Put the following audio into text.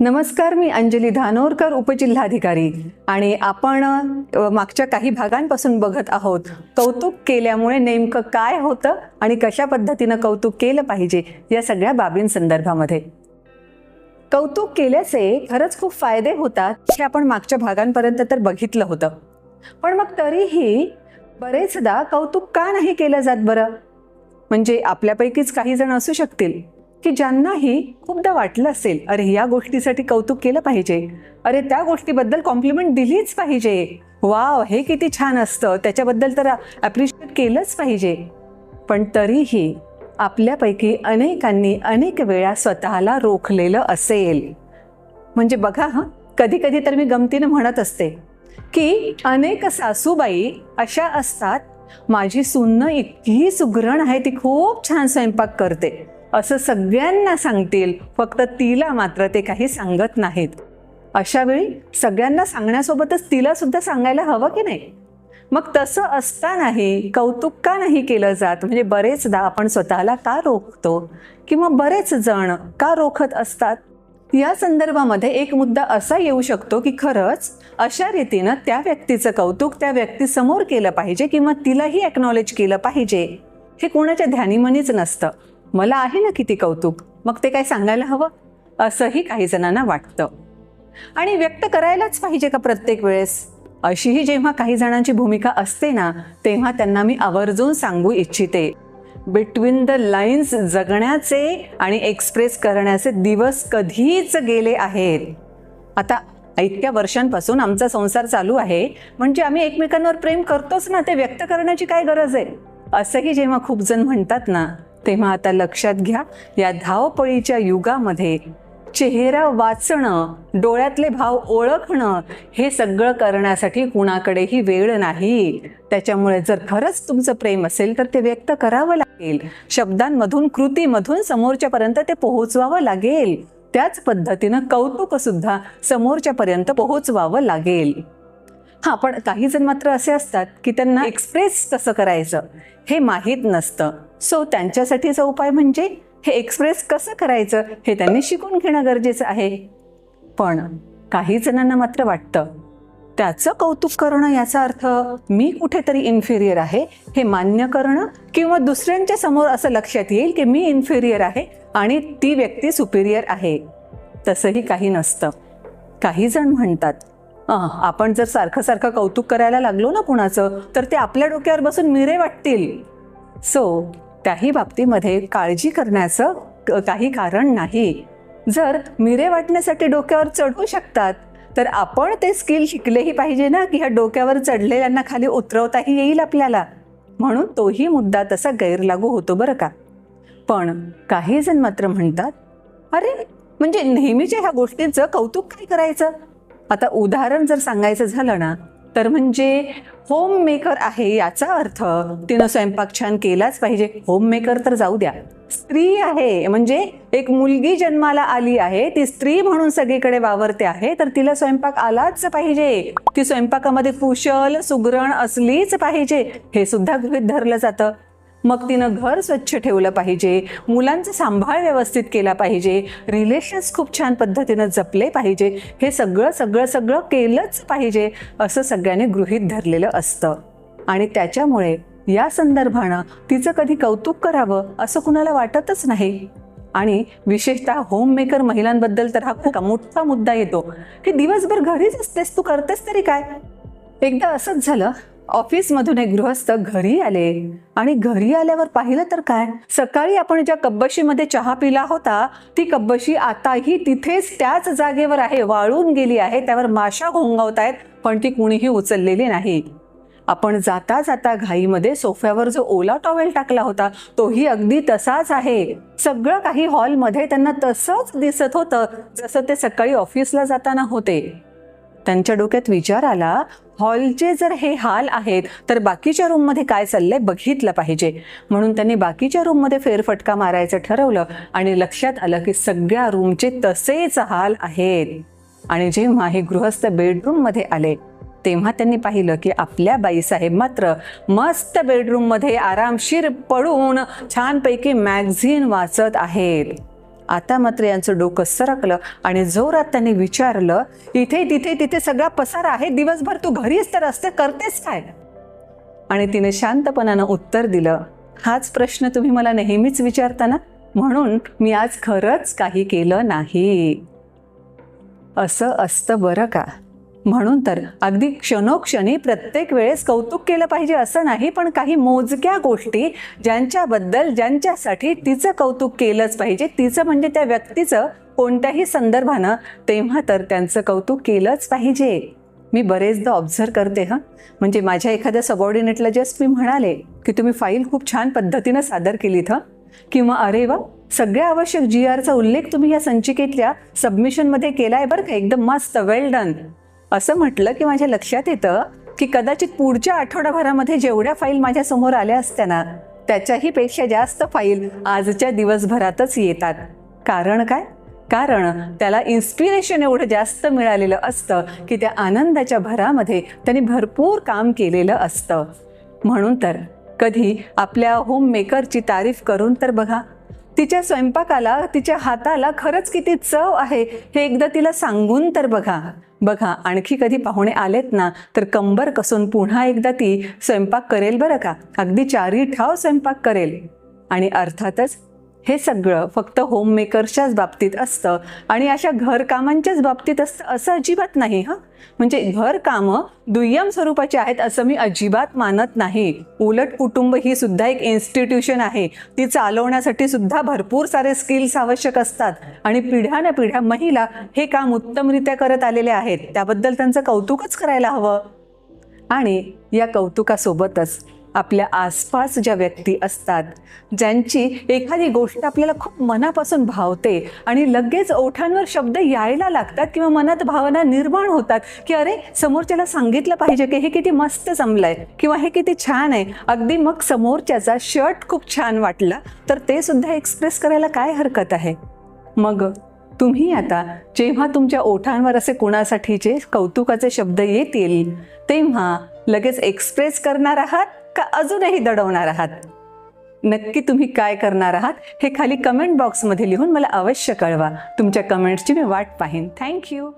नमस्कार मी अंजली धानोरकर उपजिल्हाधिकारी. आणि आपण मागच्या काही भागांपासून बघत आहोत कौतुक केल्यामुळे नेमकं काय होतं आणि कशा पद्धतीनं कौतुक केलं पाहिजे या सगळ्या बाबींसंदर्भामध्ये. कौतुक केल्याचे खरंच खूप फायदे होतात हे आपण मागच्या भागांपर्यंत तर बघितलं होतं. पण मग तरीही बरेचदा कौतुक का नाही केलं जात बरं? म्हणजे आपल्यापैकीच काही जण असू शकतील. की ज्यांनाही खूपदा वाटलं असेल अरे या गोष्टीसाठी कौतुक केलं पाहिजे. अरे त्या गोष्टीबद्दल कॉम्प्लिमेंट दिलीच पाहिजे. वाव हे किती छान असतं. त्याच्याबद्दल तर ॲप्रिशिएट केलंच पाहिजे. पण तरीही आपल्यापैकी अनेकांनी अनेक वेळा स्वतःला रोखलेलं असेल. म्हणजे बघा हां कधी कधी तर मी गमतीनं म्हणत असते की अनेक सासूबाई अशा असतात माझी सुन्न इतकी सुगरण आहे ती खूप छान स्वयंपाक करते. असं सगळ्यांना सांगतील. फक्त तिला मात्र ते काही सांगत नाहीत. अशा वेळी सगळ्यांना सांगण्यासोबतच तिला सुद्धा सांगायला हवं की नाही? मग तसं असतानाही कौतुक का नाही केलं जात? म्हणजे बरेचदा आपण स्वतःला का रोखतो? किंवा बरेच जण का रोखत असतात? या संदर्भामध्ये एक मुद्दा असा येऊ शकतो की खरंच अशा रीतीनं त्या व्यक्तीचं कौतुक त्या व्यक्तीसमोर केलं पाहिजे किंवा तिलाही एक्नॉलेज केलं पाहिजे. हे कोणाच्या ध्यानीमनीच नसतं. मला आहे ना किती कौतुक. मग ते काय सांगायला हवं? असंही काही जणांना वाटतं. आणि व्यक्त करायलाच पाहिजे का प्रत्येक वेळेस? अशीही जेव्हा काही जणांची भूमिका असते ना तेव्हा त्यांना मी आवर्जून सांगू इच्छिते. बिटवीन द लाईन्स जगण्याचे आणि एक्सप्रेस करण्याचे दिवस कधीच गेले आहेत. आता इतक्या वर्षांपासून आमचा संसार चालू आहे म्हणजे आम्ही एकमेकांवर प्रेम करतोच ना ते व्यक्त करण्याची काय गरज आहे? असंही जेव्हा खूप जण म्हणतात ना तेव्हा आता लक्षात घ्या या धावपळीच्या युगामध्ये चेहरा वाचणं डोळ्यातले भाव ओळखणं हे सगळं करण्यासाठी कुणाकडेही वेळ नाही. त्याच्यामुळे जर खरंच तुमचं प्रेम असेल तर ते व्यक्त करावं लागेल. शब्दांमधून कृतीमधून समोरच्यापर्यंत ते पोहोचवावं लागेल. त्याच पद्धतीनं कौतुक सुद्धा समोरच्यापर्यंत पोहोचवावं लागेल. हां पण काही जण मात्र असे असतात की त्यांना एक्सप्रेस कसं करायचं हे माहीत नसतं. सो त्यांच्यासाठीचा उपाय म्हणजे हे एक्सप्रेस कसं करायचं हे त्यांनी शिकून घेणं गरजेचं आहे. पण काही जणांना मात्र वाटतं त्याचं कौतुक करणं याचा अर्थ मी कुठेतरी इन्फेरियर आहे हे मान्य करणं किंवा दुसऱ्यांच्या समोर असं लक्षात येईल की मी इन्फेरियर आहे आणि ती व्यक्ती सुपेरियर आहे. तसंही काही नसतं. काही जण म्हणतात आपण जर सारखं सारखं कौतुक करायला लागलो ना कुणाचं तर ते आपल्या डोक्यावर बसून मिरे वाटतील. सो त्याही बाबतीमध्ये काळजी करण्याचं क- काही कारण नाही. जर मिरे वाटण्यासाठी डोक्यावर चढू शकतात तर आपण ते स्किल शिकलेही पाहिजे ना की ह्या डोक्यावर चढलेल्यांना खाली उतरवताही येईल आपल्याला. म्हणून तोही मुद्दा तसा गैरलागू होतो बरं का. पण काही जण मात्र म्हणतात अरे म्हणजे नेहमीच्या ह्या गोष्टींचं कौतुक काय करायचं? आता उदाहरण जर सांगायचं झालं ना तर म्हणजे होम मेकर आहे याचा अर्थ तिनं स्वयंपाक छान केलाच पाहिजे. होम मेकर तर जाऊ द्या. स्त्री आहे म्हणजे एक मुलगी जन्माला आली आहे ती स्त्री म्हणून सगळीकडे वावरते आहे तर तिला स्वयंपाक आलाच पाहिजे. ती स्वयंपाकामध्ये कुशल सुगरण असलीच पाहिजे. हे सुद्धा गृहित धरलं जातं. मग तिनं घर स्वच्छ ठेवलं पाहिजे मुलांचा सांभाळ व्यवस्थित केला पाहिजे रिलेशन्स खूप छान पद्धतीनं जपले पाहिजे हे सगळं सगळं सगळं केलंच पाहिजे असं सगळ्यांनी गृहीत धरलेलं असतं. आणि त्याच्यामुळे या संदर्भानं तिचं कधी कौतुक करावं असं कुणाला वाटतच नाही. आणि विशेषतः होममेकर महिलांबद्दल तर हा खूप मोठा मुद्दा येतो की दिवसभर घरीच असतेस तू करतेस तरी काय? एकदा असंच झालं ऑफिसमधून एक गृहस्थ घरी आले. आणि घरी आल्यावर पाहिलं तर काय? सकाळी आपण ज्या कब्बशीमध्ये चहा पिला होता ती कब्बशी आताही तिथेच त्याच जागेवर आहे वाळून गेली आहे त्यावर माशा घोंगावत आहेत पण ती कुणीही उचललेली नाही. आपण जाता जाता घाईमध्ये सोफ्यावर जो ओला टॉवेल टाकला होता तोही अगदी तसाच आहे. सगळं काही हॉलमध्ये त्यांना तसंच दिसत होतं जसं ते सकाळी ऑफिसला जाताना होते. त्यांच्या डोक्यात विचार आला हॉलचे जर हे हाल आहेत तर बाकीच्या रूममध्ये काय चाललंय बघितलं पाहिजे. म्हणून त्यांनी बाकीच्या रूममध्ये फेरफटका मारायचं ठरवलं आणि लक्षात आलं की सगळ्या रूमचे तसेच हाल आहेत. आणि जेव्हा हे गृहस्थ बेडरूममध्ये आले तेव्हा त्यांनी पाहिलं की आपल्या बाईसाहेब मात्र मस्त बेडरूममध्ये आरामशीर पडून छानपैकी मॅगझिन वाचत आहेत. आता मात्र यांचं डोकं सरकलं आणि जोरात त्यांनी विचारलं इथे तिथे तिथे सगळा पसारा आहे. दिवसभर तू घरीच तर असते करतेस काय? आणि तिने शांतपणानं उत्तर दिलं हाच प्रश्न तुम्ही मला नेहमीच विचारता ना म्हणून मी आज खरंच काही केलं नाही. असं असतं बरं का? म्हणून तर अगदी क्षणोक्षणी प्रत्येक वेळेस कौतुक केलं पाहिजे असं नाही पण काही मोजक्या गोष्टी ज्यांच्याबद्दल ज्यांच्यासाठी तिचं कौतुक केलंच पाहिजे. तिचं म्हणजे त्या व्यक्तीचं कोणत्याही संदर्भानं तेव्हा तर त्यांचं कौतुक केलंच पाहिजे. मी बरेचदा ऑब्झर्व करते हां. म्हणजे माझ्या एखाद्या सबॉर्डिनेटला जस्ट मी म्हणाले की तुम्ही फाईल खूप छान पद्धतीनं सादर केलीत हं. किंवा अरे वा सगळ्या आवश्यक जी आरचा उल्लेख तुम्ही या संचिकेतल्या सबमिशनमध्ये केला आहे बरं का एकदम मस्त वेल डन असं म्हटलं की माझ्या लक्षात येतं की कदाचित पुढच्या आठवडाभरामध्ये जेवढ्या फाईल माझ्यासमोर आल्या असत्या ना त्याच्याही पेक्षा जास्त फाईल आजच्या दिवसभरातच येतात. कारण काय? कारण त्याला इन्स्पिरेशन एवढं जास्त मिळालेलं असतं की त्या आनंदाच्या भरामध्ये त्यांनी भरपूर काम केलेलं असतं. म्हणून तर कधी आपल्या होम मेकरची तारीफ करून तर बघा तिच्या स्वयंपाकाला तिच्या हाताला खरंच किती चव आहे हे एकदा तिला सांगून तर बघा. बघा आणखी कधी पाहुणे आलेत ना तर कंबर कसून पुन्हा एकदा ती स्वयंपाक करेल बरं का? अगदी चारी ठाव स्वयंपाक करेल. आणि अर्थातच हे सगळं फक्त होममेकर्सच्याच बाबतीत असतं आणि अशा घरकामांच्याच बाबतीत असतं असं अजिबात नाही हां? म्हणजे घरकामं दुय्यम स्वरूपाची आहेत असं मी अजिबात मानत नाही. उलट कुटुंब ही सुद्धा एक इन्स्टिट्यूशन आहे. ती चालवण्यासाठी सुद्धा भरपूर सारे स्किल्स आवश्यक असतात. आणि पिढ्यान पिढ्या महिला हे काम उत्तमरित्या करत आलेले आहेत. त्याबद्दल त्यांचं कौतुकच करायला हवं. आणि या कौतुकासोबतच आपल्या आसपास ज्या व्यक्ती असतात ज्यांची एखादी गोष्ट आपल्याला खूप मनापासून भावते आणि लगेच ओठांवर शब्द यायला लागतात किंवा मनात भावना निर्माण होतात की अरे समोरच्याला सांगितलं पाहिजे की हे किती मस्त जमलंय किंवा हे किती छान आहे. अगदी मग समोरच्याचा शर्ट खूप छान वाटला तर ते सुद्धा एक्सप्रेस करायला काय हरकत आहे? मग तुम्ही आता जेव्हा तुमच्या ओठांवर असे कोणासाठीचे कौतुकाचे शब्द येतील तेव्हा लगेच एक्सप्रेस करणार आहात? का अजूनही दडवणार आहात? नक्की तुम्ही काय करणार आहात हे खाली कमेंट बॉक्समध्ये लिहून मला अवश्य कळवा. तुमच्या कमेंट्सची मी वाट पाहीन. थँक्यू